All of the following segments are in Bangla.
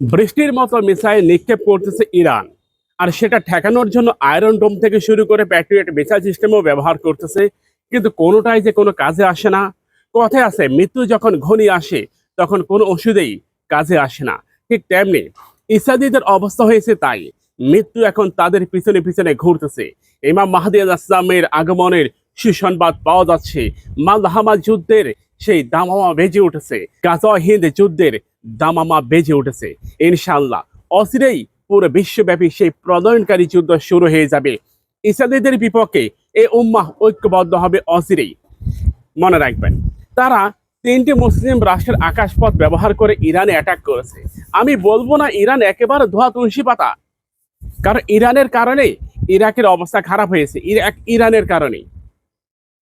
বৃষ্টির মতো মিসাইল নিক্ষেপ করতেছে ইরান। আর সেটা ঠেকানোর জন্য আয়রন ডোম থেকে শুরু করে প্যাট্রিয়ট মিসাইল সিস্টেমও ব্যবহার করতেছে। কিন্তু কোনোটাই যে কোনো কাজে আসে না। কথায় আছে, মৃত্যু যখন ঘনিয়ে আসে, তখন কোনো ওষুধেই কাজে আসে না। ঠিক তেমনি ইসাদিদের অবস্থা হয়েছে তাই, মৃত্যু এখন তাদের পিছনে পিছনে ঘুরতেছে। ইমাম মাহাদি আল ইসলামের আগমনের সুসংবাদ পাওয়া যাচ্ছে। মালহামা যুদ্ধের সেই দামামা বেজে উঠেছে। গাজা হিন্দ যুদ্ধের দামামা বেজে উঠেছে। ইনশাল্লাহ অচিরেই পুরো বিশ্বব্যাপী সেই প্রলয়নকারী যুদ্ধ শুরু হয়ে যাবে। ইসাদিদের বিপক্ষে এই উম্মাহ ঐক্যবদ্ধ হবে অচিরেই। মনে রাখবেন, তারা তিনটি মুসলিম রাষ্ট্রের আকাশপথ ব্যবহার করে ইরানে অ্যাটাক করেছে। আমি বলব না ইরান একেবারে ধোয়া তুলসী পাতা। কারণ ইরানের কারণে ইরাকের অবস্থা খারাপ হয়েছে। ইরানের কারণে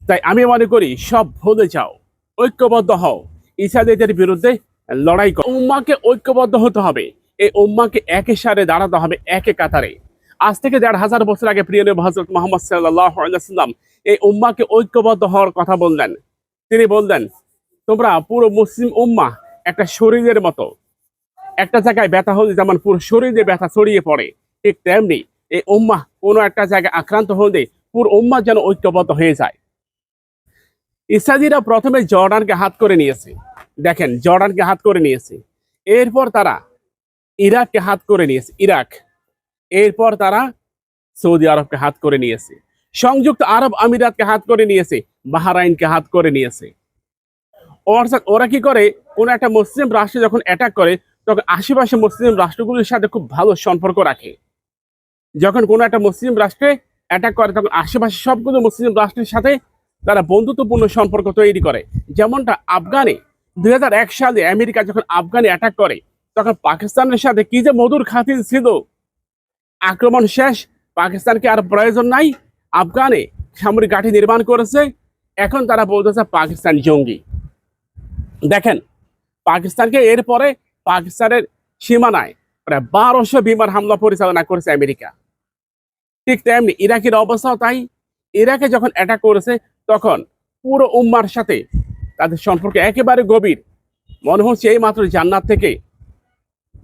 তাই আমি মনে করি, সব ভুলে যাও। ঐক্যবদ্ধ হও। ইসাদের বিরুদ্ধে লড়াই করো। উম্মাকে ঐক্যবদ্ধ হতে হবে। এই উম্মাকে একে সারে দাঁড়াতে হবে, একে কাতারে। আজ থেকে দেড় হাজার বছর আগে প্রিয় হজরত মোহাম্মদ সাল্লাম এই উম্মাকে ঐক্যবদ্ধ হওয়ার কথা বললেন। তিনি বললেন, তোমরা পুরো মুসলিম উম্মা একটা শরীরের মতো। একটা জায়গায় ব্যথা হলে যেমন পুরো শরীরে ব্যথা ছড়িয়ে পড়ে, ঠিক তেমনি এই উম্মা কোনো একটা জায়গায় আক্রান্ত হলে পুরো উম্মা যেন ঐক্যবদ্ধ হয়ে যায়। ইসাদিরা প্রথমে জর্ডানকে হাত করে নিয়েছে। দেখেন, জর্ডানকে হাত করে নিয়েছে। এরপর তারা ইরাককে হাত করে নিয়েছে, ইরাক। এরপর তারা সৌদি আরবকে হাত করে নিয়েছে। সংযুক্ত আরব আমিরাতকে হাত করে নিয়েছে, বাহারাইনকে হাত করে নিয়েছে। অর্থাৎ ওরা কি করে? কোন একটা মুসলিম রাষ্ট্রে যখন অ্যাটাক করে, তখন আশেপাশে মুসলিম রাষ্ট্রগুলির সাথে খুব ভালো সম্পর্ক রাখে। যখন কোনো একটা মুসলিম রাষ্ট্রে অ্যাটাক করে, তখন আশেপাশে সবগুলো মুসলিম রাষ্ট্রের সাথে তারা বন্ধুত্বপূর্ণ সম্পর্ক তৈরি করে। যেমনটা আফগানে দুই হাজার এক সালে আমেরিকা যখন আফগানে অ্যাটাক করে, তখন পাকিস্তানের সাথে কি যে মধুর খাতির ছিল? আক্রমণ শেষ, পাকিস্তানকে আর প্রয়োজন নাই। আফগানে সামরিক ঘাঁটি নির্মাণ করেছে। এখন তারা বলতেছে পাকিস্তান জঙ্গি। দেখেন, পাকিস্তানকে এরপরে পাকিস্তানের সীমানায় প্রায় বারোশো বিমান হামলা পরিচালনা করেছে আমেরিকা। ঠিক তেমনি ইরাকের অবস্থাও তাই। ইরাকে যখন অ্যাটাক করেছে, তখন পুরো উম্মার সাথে তাদের সম্পর্কে একেবারে গভীর। মনে হচ্ছে এই মাত্র জান্নাত থেকে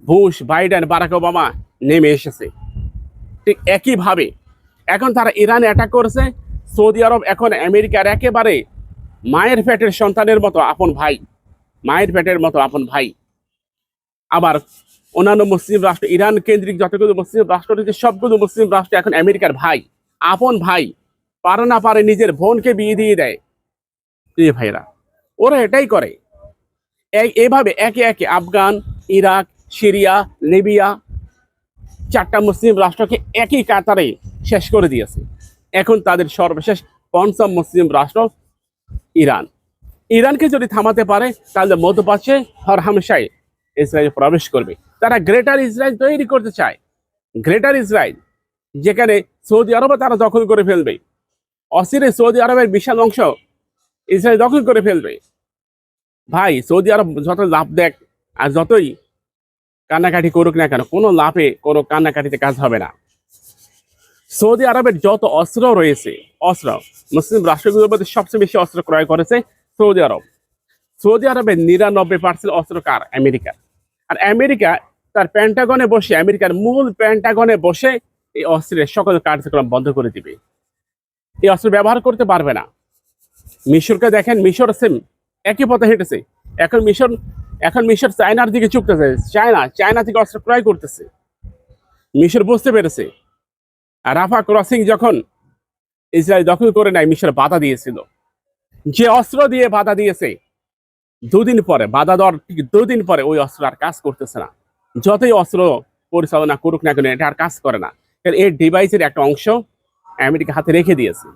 বুশ, বাইডেন, বারাক ওবামা নেমে এসেছে। ঠিক একইভাবে এখন তারা ইরানে অ্যাটাক করেছে, সৌদি আরব এখন আমেরিকার একেবারে মায়ের পেটের সন্তানের মতো আপন ভাই, মায়ের পেটের মতো আপন ভাই। আবার অন্যান্য মুসলিম রাষ্ট্র, ইরান কেন্দ্রিক যতগুলো মুসলিম রাষ্ট্র রয়েছে, সবগুলো মুসলিম রাষ্ট্র এখন আমেরিকার ভাই, আপন ভাই, পারে না পারে নিজের বোনকে বিয়ে দিয়ে দেয়। প্রিয় ভাইরা ওরা এটাই করে। এই- এইভাবে একে একে আফগান, ইরাক, সিরিয়া, লিবিয়া চারটা মুসলিম রাষ্ট্রকে একই কাতারে শেষ করে দিয়েছে। এখন তাদের সর্বশেষ পঞ্চম মুসলিম রাষ্ট্র ইরান। ইরানকে যদি থামাতে পারে, তাহলে মধ্যপ্রাচ্যে হর হামেশাই ইসরায়েল প্রবেশ করবে। তারা গ্রেটার ইসরায়েল তৈরি করতে চায়। গ্রেটার ইসরায়েল, যেখানে সৌদি আরবে তারা দখল করে ফেলবে। অসিরে সৌদি আরবের বিশাল অংশ ইসরায়েল দখল করে ফেলবে। ভাই, সৌদি আরব যত লাভ দেখ, আর যতই কান্নাকাটি করুক না কেন, কোনো লাভে, কোনো কান্নাকাটিতে কাজ হবে না। সৌদি আরবের যত অস্ত্র রয়েছে, অস্ত্র, মুসলিম রাষ্ট্রগুলোর মধ্যে সবচেয়ে বেশি অস্ত্র ক্রয় করেছে সৌদি আরব। সৌদি আরবের নিরানব্বই পার্সেন্ট অস্ত্র কার? আমেরিকা। আর আমেরিকা তার প্যান্টাগনে বসে, আমেরিকার মূল প্যান্টাগনে বসে এই অস্ত্রের সকল কার্যক্রম বন্ধ করে দিবে। এই অস্ত্র ব্যবহার করতে পারবে না। মিশরকে দেখেন, মিশর সেম, একই পথে হেঁটেছে। এখন মিশর এখন মিশর চায়নার দিকে চুকতেছে চায়না চায়না থেকে অস্ত্র ক্রয় করতেছে। মিশর বুঝতে পেরেছে। আর রাফা ক্রসিং যখন ইসরায়েল দখল করে নেয়, মিশর বাধা দিয়েছিল। যে অস্ত্র দিয়ে বাধা দিয়েছে, দুদিন পরে, বাধা দেওয়ার ঠিক দুদিন পরে ওই অস্ত্র আর কাজ করতেছে না। যতই অস্ত্র পরিচালনা করুক না কেন, এটা আর কাজ করে না। এই ডিভাইসের একটা অংশ আমেরিকা হাতে রেখে দিয়েছে।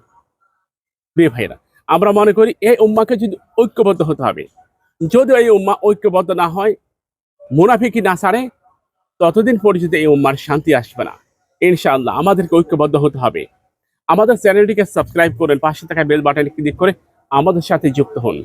প্রিয় ভাইরা আমরা মনে করি এই উম্মাকে যদি ঐক্যবদ্ধ হতে হবে। যদি এই উম্মা ঐক্যবদ্ধ না হয়, মুনাফিকি না ছাড়ে, ততদিন পর্যন্ত এই উম্মার শান্তি আসবে না। ইনশাআল্লাহ, আমাদেরকে ঐক্যবদ্ধ হতে হবে। আমাদের চ্যানেলটিকে সাবস্ক্রাইব করেন, পাশে থাকা বেল বাটনে ক্লিক করে আমাদের সাথে যুক্ত হন।